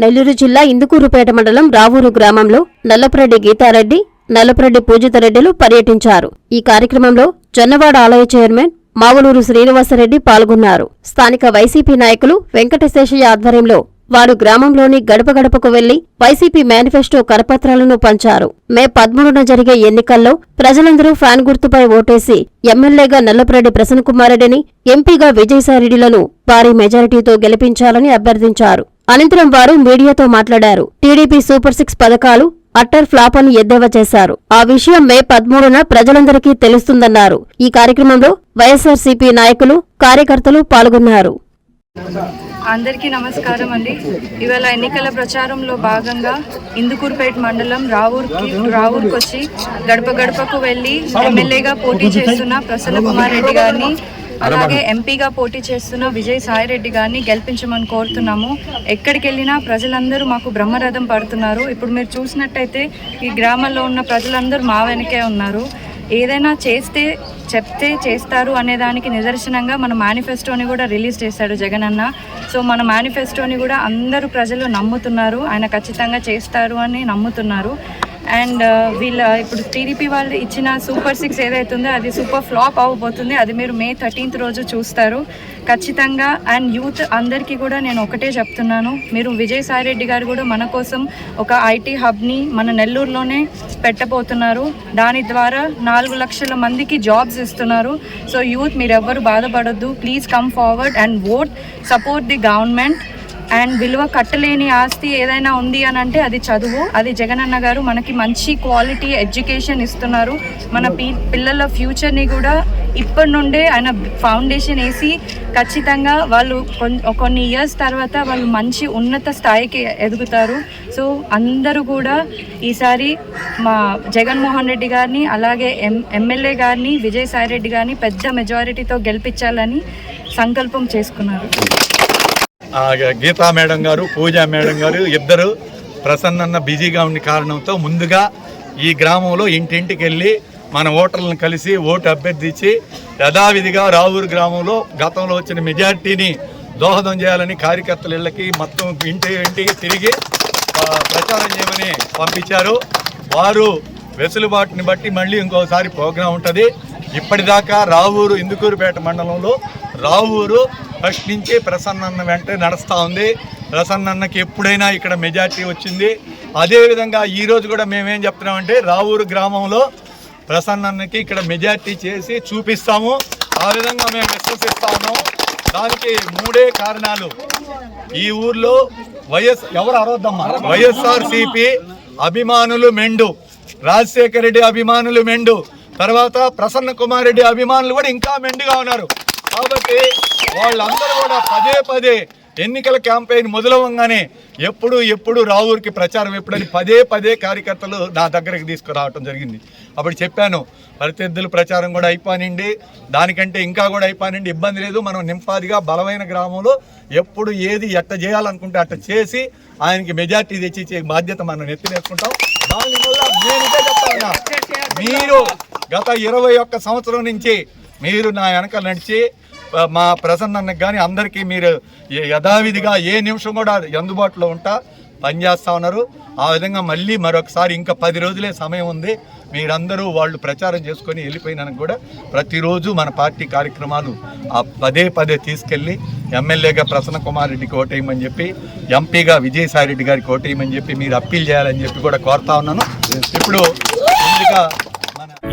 నెల్లూరు జిల్లా ఇందుకూరుపేట మండలం రావూరు గ్రామంలో నల్లపురెడ్డి గీతారెడ్డి నల్లపురెడ్డి పూజితరెడ్డిలు పర్యటించారు. ఈ కార్యక్రమంలో జొన్నవాడ ఆలయ చైర్మన్ మావులూరు శ్రీనివాసరెడ్డి పాల్గొన్నారు. స్థానిక వైసీపీ నాయకులు వెంకటశేషయ్య ఆధ్వర్యంలో వారు గ్రామంలోని గడప గడపకు వెళ్ళి వైసీపీ మేనిఫెస్టో కరపత్రాలను పంచారు. మే పదమూడున జరిగే ఎన్నికల్లో ప్రజలందరూ ఫ్యాన్ గుర్తుపై ఓటేసి ఎమ్మెల్యేగా నల్లపురెడ్డి ప్రసన్నకుమారెడ్డిని ఎంపీగా విజయసాయిరెడ్డిలను భారీ మెజారిటీతో గెలిపించాలని అభ్యర్థించారు. అనంతరం వారు మీడియాతో మాట్లాడారు. టీడీపీ సూపర్ సిక్స్ పథకాలు అట్టర్ ఫ్లాప్ అని ఎద్దేవా చేశారు. ఆ విషయం మే పదమూడున ప్రజలందరికీ తెలుస్తుందన్నారు. ఈ కార్యక్రమంలో వైఎస్ఆర్సీపీ నాయకులు కార్యకర్తలు పాల్గొన్నారు. అందరికీ నమస్కారం అండి. ఇవాళ ఎన్నికల ప్రచారంలో భాగంగా ఇందుకూరుపేట మండలం రావూర్కి రావూర్కి వచ్చి గడప గడపకు వెళ్ళి ఎమ్మెల్యేగా పోటీ చేస్తున్న ప్రసన్న కుమార్ రెడ్డి గారిని అలాగే ఎంపీగా పోటీ చేస్తున్న విజయ్ సాయి రెడ్డి గారిని గెలిపించమని కోరుతున్నాము. ఎక్కడికి వెళ్ళినా ప్రజలందరూ మాకు బ్రహ్మరథం పడుతున్నారు. ఇప్పుడు మీరు చూసినట్టయితే ఈ గ్రామంలో ఉన్న ప్రజలందరూ మా వెనకే ఉన్నారు. ఏదైనా చేస్తే చెప్తే చేస్తారు అనే దానికి నిదర్శనంగా మన మేనిఫెస్టోని కూడా రిలీజ్ చేశాడు జగన్ అన్న. సో మన మేనిఫెస్టోని కూడా అందరూ ప్రజలు నమ్ముతున్నారు. ఆయన ఖచ్చితంగా చేస్తారు అని నమ్ముతున్నారు. అండ్ వీళ్ళ ఇప్పుడు టీడీపీ వాళ్ళు ఇచ్చిన సూపర్ సిక్స్ ఏదైతే ఉందో అది సూపర్ ఫ్లాప్ అవ్వబోతుంది. అది మీరు మే థర్టీన్త్ రోజు చూస్తారు. ఖచ్చితంగా అండ్ యూత్ అందరికీ కూడా నేను ఒకటే చెప్తున్నాను. మీరు విజయసాయి రెడ్డి గారు కూడా మన కోసం ఒక ఐటీ హబ్ని మన నెల్లూరులోనే పెట్టబోతున్నారు. దాని ద్వారా నాలుగు లక్షల మందికి జాబ్స్ ఇస్తున్నారు. సో యూత్ మీరు ఎవ్వరు బాధపడొద్దు. Please come forward and vote support the government. And విలువ కట్టలేని ఆస్తి ఏదైనా ఉంది అని అంటే అది చదువు. అది జగనన్న గారు మనకి మంచి క్వాలిటీ ఎడ్యుకేషన్ ఇస్తున్నారు. మన పి పిల్లల ఫ్యూచర్ని కూడా ఇప్పటి నుండే ఆయన ఫౌండేషన్ వేసి ఖచ్చితంగా వాళ్ళు కొన్ని ఇయర్స్ తర్వాత వాళ్ళు మంచి ఉన్నత స్థాయికి ఎదుగుతారు. సో అందరూ కూడా ఈసారి మా జగన్మోహన్ రెడ్డి గారిని అలాగే ఎం ఎమ్మెల్యే గారిని విజయసాయి రెడ్డి గారిని పెద్ద మెజారిటీతో గెలిపించాలని సంకల్పం చేసుకున్నారు. గీతా మేడం గారు పూజా మేడం గారు ఇద్దరు ప్రసన్నన్న బిజీగా ఉన్న కారణంతో ముందుగా ఈ గ్రామంలో ఇంటింటికి వెళ్ళి మన ఓటర్లను కలిసి ఓటు అభ్యర్థించి యథావిధిగా రావూరు గ్రామంలో గతంలో వచ్చిన మెజార్టీని దోహదం చేయాలని కార్యకర్తల ఇళ్ళకి మొత్తం ఇంటి ఇంటికి తిరిగి ప్రచారం చేయమని పంపించారు. వారు వెసులుబాటుని బట్టి మళ్ళీ ఇంకోసారి ప్రోగ్రాం ఉంటుంది. ఇప్పటిదాకా రావూరు ఇందుకూరుపేట మండలంలో రావూరు ఫస్ట్ నుంచి ప్రసన్నన్న వెంట నడుస్తూ ఉంది. ప్రసన్నన్నకి ఎప్పుడైనా ఇక్కడ మెజార్టీ వచ్చింది. అదేవిధంగా ఈరోజు కూడా మేమేం చెప్తున్నామంటే రావూరు గ్రామంలో ప్రసన్నన్నకి ఇక్కడ మెజార్టీ చేసి చూపిస్తాము. ఆ విధంగా మేము విశ్వసిస్తా ఉన్నాము దానికి మూడే కారణాలు. ఈ ఊర్లో వైఎస్ ఎవరు అరవద్దమ్మా? వైఎస్ఆర్ సిపి అభిమానులు మెండు. రాజశేఖర రెడ్డి అభిమానులు మెండు. తర్వాత ప్రసన్న కుమార్ రెడ్డి అభిమానులు కూడా ఇంకా మెండుగా ఉన్నారు. కాబట్టి వాళ్ళందరూ కూడా పదే పదే ఎన్నికల క్యాంపెయిన్ మొదలవంగానే ఎప్పుడు ఎప్పుడు రావురికి ప్రచారం ఎప్పుడని పదే పదే కార్యకర్తలు నా దగ్గరికి తీసుకురావటం జరిగింది. అప్పుడు చెప్పాను ప్రత్యర్థుల ప్రచారం కూడా అయిపోయింది దానికంటే ఇంకా కూడా అయిపోయింది ఇబ్బంది లేదు మనం నింపాదిగా బలమైన గ్రామంలో ఎప్పుడు ఏది ఎట్ట చేయాలనుకుంటే అట్ట చేసి ఆయనకి మెజార్టీ తెచ్చి ఇచ్చే బాధ్యత మనం నెత్తినేసుకుంటాం. దానివల్ల నేను ఇదే మీరు గత ఇరవై ఒక్క సంవత్సరం నుంచి మీరు నా వెనక నడిచి మా ప్రసన్నకి కానీ అందరికీ మీరు యథావిధిగా ఏ నిమిషం కూడా అందుబాటులో ఉంటా పనిచేస్తా ఉన్నారు. ఆ విధంగా మళ్ళీ మరొకసారి ఇంకా పది రోజులే సమయం ఉంది. మీరందరూ వాళ్ళు ప్రచారం చేసుకొని వెళ్ళిపోయినాక కూడా ప్రతిరోజు మన పార్టీ కార్యక్రమాలు ఆ పదే పదే తీసుకెళ్ళి ఎమ్మెల్యేగా ప్రసన్న కుమార్ రెడ్డికి ఓటేయమని చెప్పి ఎంపీగా విజయసాయి రెడ్డి గారికి ఓటేయమని చెప్పి మీరు అప్పీల్ చేయాలని చెప్పి కూడా కోరుతా ఉన్నాను. ఇప్పుడు ముందుగా